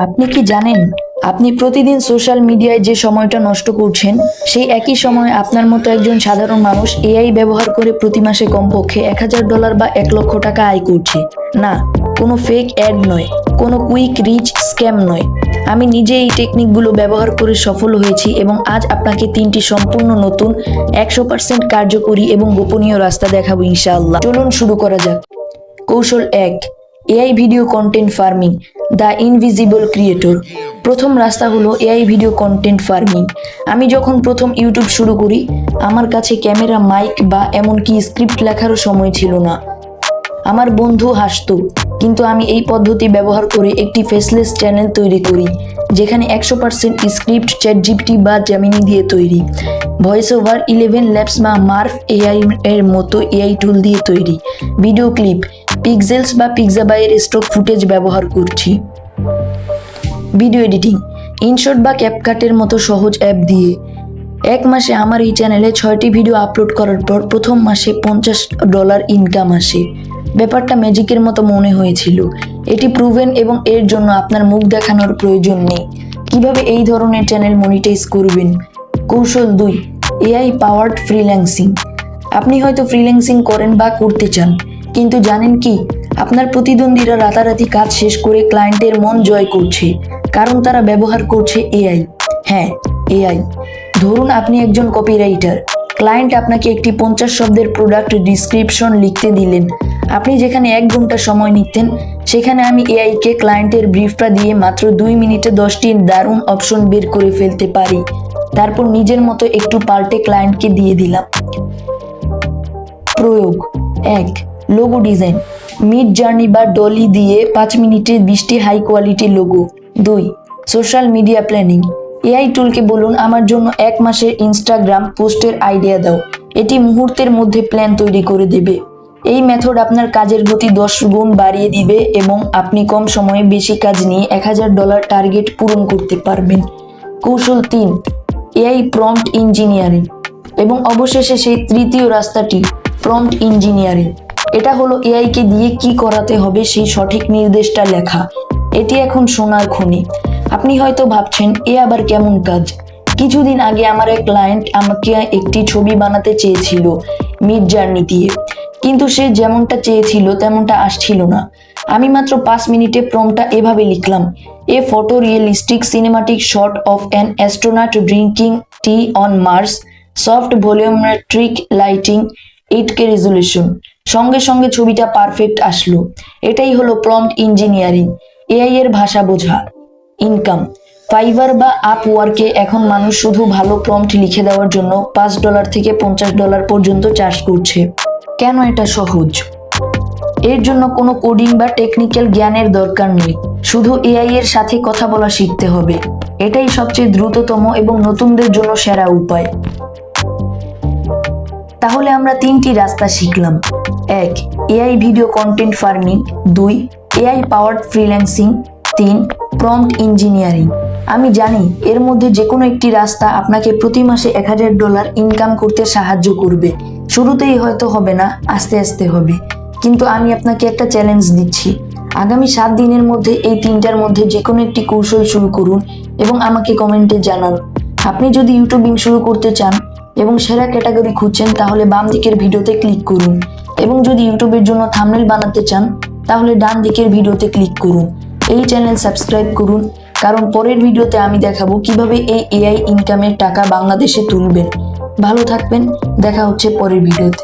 আপনি কি জানেন, আপনি প্রতিদিন সোশ্যাল মিডিয়ায় যে সময়টা নষ্ট করছেন, সেই একই সময় আপনার মতো একজন সাধারণ মানুষ এআই ব্যবহার করে প্রতি মাসে কমপক্ষে এক হাজার ডলার বা এক লক্ষ টাকা আয় করছে। না, কোনো ফেক অ্যাড নয়, কোনো কুইক রিচ স্ক্যাম নয়। আমি নিজে এই টেকনিকগুলো ব্যবহার করে সফল হয়েছি এবং আজ আপনাকে তিনটি সম্পূর্ণ নতুন, একশো পার্সেন্ট কার্যকরী এবং গোপনীয় রাস্তা দেখাবো ইনশাআল্লাহ। চলুন শুরু করা যাক। কৌশল এক, AI video content farming the invisible creator. প্রথম রাস্তা হলো এআই ভিডিও কন্টেন্ট ফার্মিং। আমি যখন প্রথম ইউটিউব শুরু করি, আমার কাছে ক্যামেরা, মাইক বা এমনকি স্ক্রিপ্ট লেখারও সময় ছিল না। আমার বন্ধু হাসতো, কিন্তু আমি এই পদ্ধতি ব্যবহার করে একটি ফেসলেস চ্যানেল তৈরি করি, যেখানে একশো পার্সেন্ট স্ক্রিপ্ট চ্যাট জিপিটি বা জ্যামিনি দিয়ে তৈরি। ভয়েস ওভার ইলেভেন ল্যাবস বা মার্ফ এআই এর মতো এআই টুল দিয়ে তৈরি। ভিডিও ক্লিপ পিক্সেলস বা পিক্সাবাইয়ের স্টক ফুটেজ ব্যবহার করছি। ভিডিও এডিটিং ইনশট বা ক্যাপকাটের মতো সহজ অ্যাপ দিয়ে। এক মাসে আমার এই চ্যানেলে ছয়টি ভিডিও আপলোড করার পর প্রথম মাসে পঞ্চাশ ডলার ইনকাম আসে। ব্যাপারটা ম্যাজিকের মতো মনে হয়েছিল। এটি প্রুভেন এবং এর জন্য আপনার মুখ দেখানোর প্রয়োজন নেই। কীভাবে এই ধরনের চ্যানেল মনিটাইজ করবেন? কৌশল দুই এআই পাওয়ার্ড ফ্রিল্যান্সিং আপনি হয়তো ফ্রিল্যান্সিং করেন বা করতে চান। কিন্তু জানেন কি? আপনার প্রতিদ্বন্দ্বীরা রাতারাতি কাজ শেষ করে ক্লায়েন্টের মন জয় করছে। কারণ তারা ব্যবহার করছে এআই হ্যাঁ এআই ধরুন আপনি একজন কপিরাইটার ক্লায়েন্ট আপনাকে একটি পঞ্চাশ শব্দের প্রোডাক্ট ডিসক্রিপশন লিখতে দিলেন। আপনি যেখানে এক ঘণ্টা সময় নিতেন, সেখানে আমি এআইকে ক্লায়েন্টের ব্রিফটা দিয়ে মাত্র দুই মিনিটে দশটি দারুণ অপশন বের করে ফেলতে পারি। তারপর নিজের মতো একটু পাল্টে ক্লায়েন্টকে দিয়ে দিলাম। প্রয়োগ। এক। লোগো ডিজাইন মিড জার্নি বা ডলি দিয়ে পাঁচ মিনিটে বিশটি হাই কোয়ালিটি লোগো দুই সোশ্যাল মিডিয়া প্ল্যানিং এআই টুলকে বলুন, আমার জন্য এক মাসের ইনস্টাগ্রাম পোস্টের আইডিয়া দাও। এটি মুহূর্তের মধ্যে প্ল্যান তৈরি করে দেবে। এই মেথড আপনার কাজের গতি দশ গুণ বাড়িয়ে দিবে এবং আপনি কম সময়ে বেশি কাজ নিয়ে এক হাজার ডলার টার্গেট পূরণ করতে পারবেন। কৌশল তিন এআই প্রম্পট ইঞ্জিনিয়ারিং এবং অবশেষে সেই তৃতীয় রাস্তাটি প্রম্পট ইঞ্জিনিয়ারিং এটা হলো এআইকে দিয়ে কি করাতে হবে সেই সঠিক নির্দেশটা লেখা। এটি এখন সোনার খনি। আপনি হয়তো ভাবছেন, এ আবার কেমন কাজ? কিছুদিন আগে আমার এক ক্লায়েন্ট আমাকে একটি ছবি বানাতে চেয়েছিল মিড জার্নি দিয়ে। কিন্তু সে যেমনটা চেয়েছিল, তেমনটা আসছিল না। আমি মাত্র পাঁচ মিনিটে প্রমটা এভাবে লিখলাম, a photorealistic cinematic shot of an astronaut drinking tea on Mars soft volumetric lighting eight K resolution সঙ্গে সঙ্গে ছবিটা পারফেক্ট আসলো। এটাই হলো প্রম্পট ইঞ্জিনিয়ারিং এআই এর ভাষা বোঝা। ইনকাম ফাইবার বা আপ ওয়ার্কে এখন মানুষ শুধু ভালো প্রম্পট লিখে দেওয়ার জন্য পাঁচ ডলার থেকে পঞ্চাশ ডলার পর্যন্ত চার্জ করছে। কেন এটা সহজ? এর জন্য কোনো কোডিং বা টেকনিক্যাল জ্ঞানের দরকার নেই। শুধু এআই এর সাথে কথা বলা শিখতে হবে। এটাই সবচেয়ে দ্রুততম এবং নতুনদের জন্য সেরা উপায়। তাহলে আমরা তিনটি রাস্তা শিখলাম। এক এআই ভিডিও কন্টেন্ট ফার্মিং দুই এআই পাওয়ার্ড ফ্রিল্যান্সিং তিন প্রম্পট ইঞ্জিনিয়ারিং আমি জানি এর মধ্যে যে কোনো একটি রাস্তা আপনাকে প্রতি মাসে এক হাজার ডলার ইনকাম করতে সাহায্য করবে। শুরুতেই হয়তো হবে না, আস্তে আস্তে হবে। কিন্তু আমি আপনাকে একটা চ্যালেঞ্জ দিচ্ছি। আগামী সাত দিনের মধ্যে এই তিনটার মধ্যে যে কোনো একটি কৌশল শুরু করুন এবং আমাকে কমেন্টে জানান। আপনি যদি ইউটিউবিং শুরু করতে চান এবং সেরা ক্যাটাগরি খুঁজছেন তাহলে বাম দিকের ভিডিওতে ক্লিক করুন। এবং যদি ইউটিউবের জন্য থামনেল বানাতে চান, তাহলে ডান দিকের ভিডিওতে ক্লিক করুন। এই চ্যানেল সাবস্ক্রাইব করুন, কারণ পরের ভিডিওতে আমি দেখাবো কীভাবে এই এআই ইনকামের টাকা বাংলাদেশে তুলবেন। ভালো থাকবেন, দেখা হচ্ছে পরের ভিডিওতে।